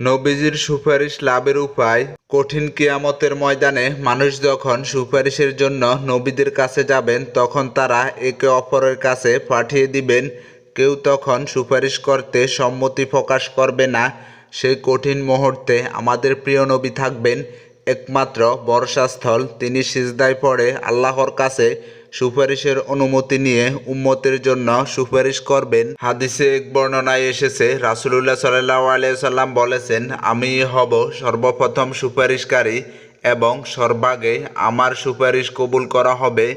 নবীজির সুপারিশ লাভের উপায়, কঠিন কিয়ামতের ময়দানে মানুষ যখন সুপারিশের জন্য নবীদের কাছে যাবেন, তখন তারা একে অপরের কাছে পাঠিয়ে দিবেন। কেউ তখন সুপারিশ করতে সম্মতি প্রকাশ করবে না। সেই কঠিন মুহূর্তে আমাদের প্রিয় নবী থাকবেন। একমাত্র বর্ষাস্থল, তিনি সিজদায় পড়ে আল্লাহর কাছে সুপারিশের অনুমতি নিয়ে উম্মতের জন্য সুপারিশ করবেন। হাদিসে এক বর্ণনায় এসেছে, রাসুলুল্লাহ সাল্লাহ আলিয়াল্লাম বলেছেন, আমি হব সর্বপ্রথম সুপারিশকারী এবং সর্বাগে আমার সুপারিশ কবুল করা হবে।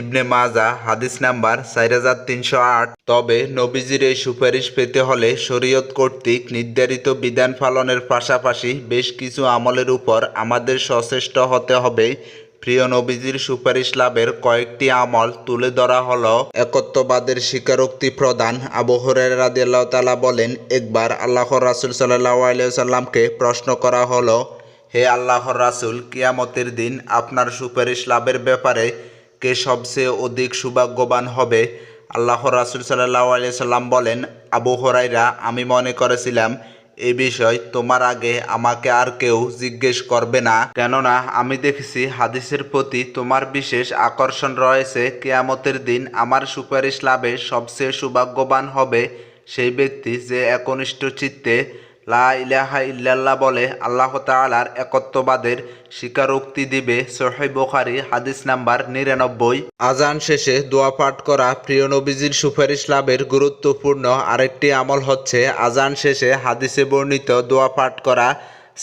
ইবনে মাজা, হাদিস নাম্বার চার হাজার তিনশো আট। তবে নবীজির এই সুপারিশ পেতে হলে শরীয়ত কর্তৃক নির্ধারিত বিধান পালনের পাশাপাশি বেশ কিছু আমলের উপর আমাদের সচেষ্ট হতে হবে। প্রিয় নবীজির সুপারিশ লাভের কয়েকটি আমল তুলে ধরা হল। একত্ববাদের স্বীকারোক্তি প্রদান। আবু হরের রাদিয়াল্লাহ তালা বলেন, একবার আল্লাহর রাসুল সাল্লাহ প্রশ্ন করা হলো, হে আল্লাহর রাসুল, কিয়ামতের দিন আপনার সুপারিশ লাভের ব্যাপারে কে সবচেয়ে অধিক সৌভাগ্যবান হবে? আল্লাহর রাসুল সাল্লাহ আলিয়া সাল্লাম বলেন, আবু হরাইরা আমি মনে করেছিলাম এই বিষয় তোমার আগে আমাকে আর কেউ জিজ্ঞেস করবে না। কেননা আমি দেখেছি হাদিসের প্রতি তোমার বিশেষ আকর্ষণ রয়েছে। কেয়ামতের দিন আমার সুপারিশ লাভে সবচেয়ে সৌভাগ্যবান হবে সেই ব্যক্তি যে একনিষ্ঠ চিত্তে লা ইলাহা ইল্লাল্লাহ বলে আল্লাহ তাআলার একত্ববাদের স্বীকারোক্তি দিবে সহিহ বুখারী, হাদিস নাম্বার নিরানব্বই। আজান শেষে দোয়া পাঠ করা প্রিয় নবীজির সুপারিশ লাভের গুরুত্বপূর্ণ আরেকটি আমল হচ্ছে আজান শেষে হাদিসে বর্ণিত দোয়া পাঠ করা।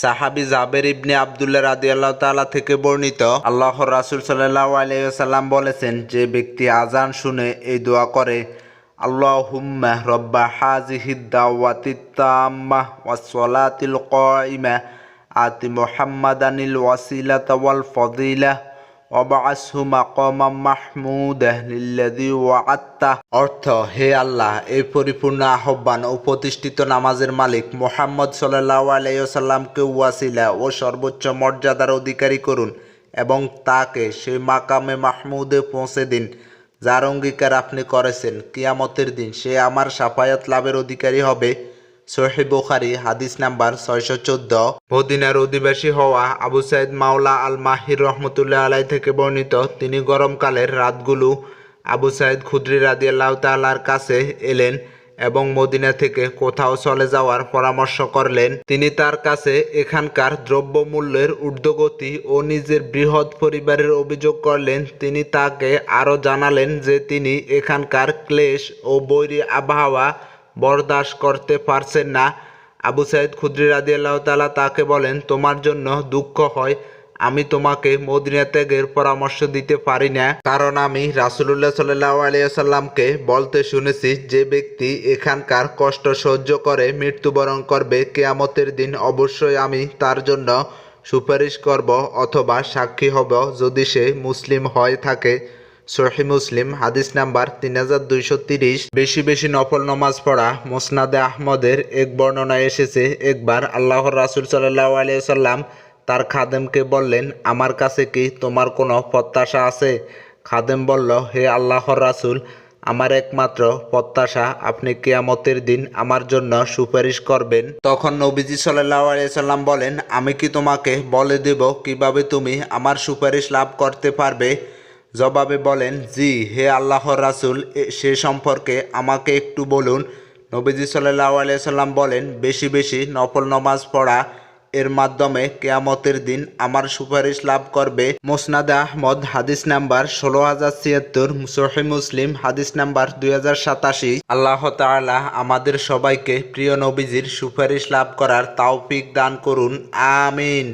সাহাবি জাবের ইবনে আবদুল্লাহ রাদি আল্লাহ তালা থেকে বর্ণিত। আল্লাহর রাসুল সাল্লাহ আলাইসাল্লাম বলেছেন, যে ব্যক্তি আজান শুনে এই দোয়া করে আল্লাহুম্মা রব্বা হাজিহিদ দাওয়াতিত কাইমা আতি মুহাম্মাদানিল ওয়াসিলাতা ওয়াল ওয়াআত্তা অর্থ, হে আল্লাহ, এই পরিপূর্ণ আহ্বান ও প্রতিষ্ঠিত নামাজের মালিক মোহাম্মদ সাল্লাল্লাহু আলাইহি ওয়াসাল্লামকে ওয়াসিলা ও সর্বোচ্চ মর্যাদার অধিকারী করুন এবং তাকে সেই মাকামে মাহমুদে পৌঁছে দিন। যার অঙ্গীকার আপনি করেছেন, কিয়ামতের দিন সে আমার সাফায়াত লাভের অধিকারী হবে। সোহে বুখারি, হাদিস নাম্বার ছয়শো চোদ্দ। মদিনার অধিবাসী হওয়া আবু সাইদ মাওলা আল মাহির রহমতুল্লাহ আলাই থেকে বর্ণিত তিনি গরমকালের রাতগুলো আবু সাইদ খুদ্রি রাদি আল্লাহ তাল্লার কাছে এলেন। এবং মদিনা থেকে কোথাও চলে যাওয়ার পরামর্শ করলেন। তিনি তার কাছে এখানকার দ্রব্যমূল্যের ঊর্ধ্বগতি ও নিজের বৃহৎ পরিবারের অভিযোগ করলেন। তিনি তাকে আরও জানালেন যে তিনি এখানকার ক্লেশ ও বৈরী আবহাওয়া বরদাস্ত করতে পারছেন না। আবু সাইদ খুদ্রি আল্লাহ তালা তাকে বলেন, তোমার জন্য দুঃখ হয় আমি তোমাকে মদিনা ত্যাগের পরামর্শ দিতে পারি না। কারণ আমি রাসুলুল্লাহ সাল্লাহ আলিয়াল্লামকে বলতে শুনেছি, যে ব্যক্তি এখানকার কষ্ট সহ্য করে, মৃত্যুবরণ করবে, কেয়ামতের দিন অবশ্যই আমি তার জন্য সুপারিশ করব অথবা সাক্ষী হব যদি সে মুসলিম হয় থাকে। সহি মুসলিম, হাদিস নাম্বার তিন বেশি বেশি নফল নমাজ পড়া মোসনাদে আহমদের এক বর্ণনায় এসেছে, একবার আল্লাহর রাসুল সাল্লাহ আলিয়া সাল্লাম তার খাদেমকে বললেন, আমার কাছে কি তোমার কোনো প্রত্যাশা আছে? খাদেম বলল, হে আল্লাহর রাসুল, আমার একমাত্র প্রত্যাশা, আপনি কিয়ামতের দিন আমার জন্য সুপারিশ করবেন। তখন নবীজি সাল্লাহ সাল্লাম বলেন, আমি কি তোমাকে বলে দেব কীভাবে তুমি আমার সুপারিশ লাভ করতে পারবে? জবাবে বলেন, জি, হে আল্লাহর রাসুল সে সম্পর্কে আমাকে একটু বলুন। নবীজি সাল্লাহ সাল্লাম বলেন, বেশি বেশি নফল নমাজ পড়া এর মাধ্যমে কেয়ামতের দিন আমার সুপারিশ লাভ করবে মোসনাদে আহমদ, হাদিস নাম্বার ষোলো হাজার ছিয়াত্তর সহি মুসলিম, হাদিস নাম্বার দুই হাজার সাতাশি। আল্লাহ তালা আমাদের সবাইকে প্রিয় নবীজির সুপারিশ লাভ করার তাওফিক দান করুন। আমিন।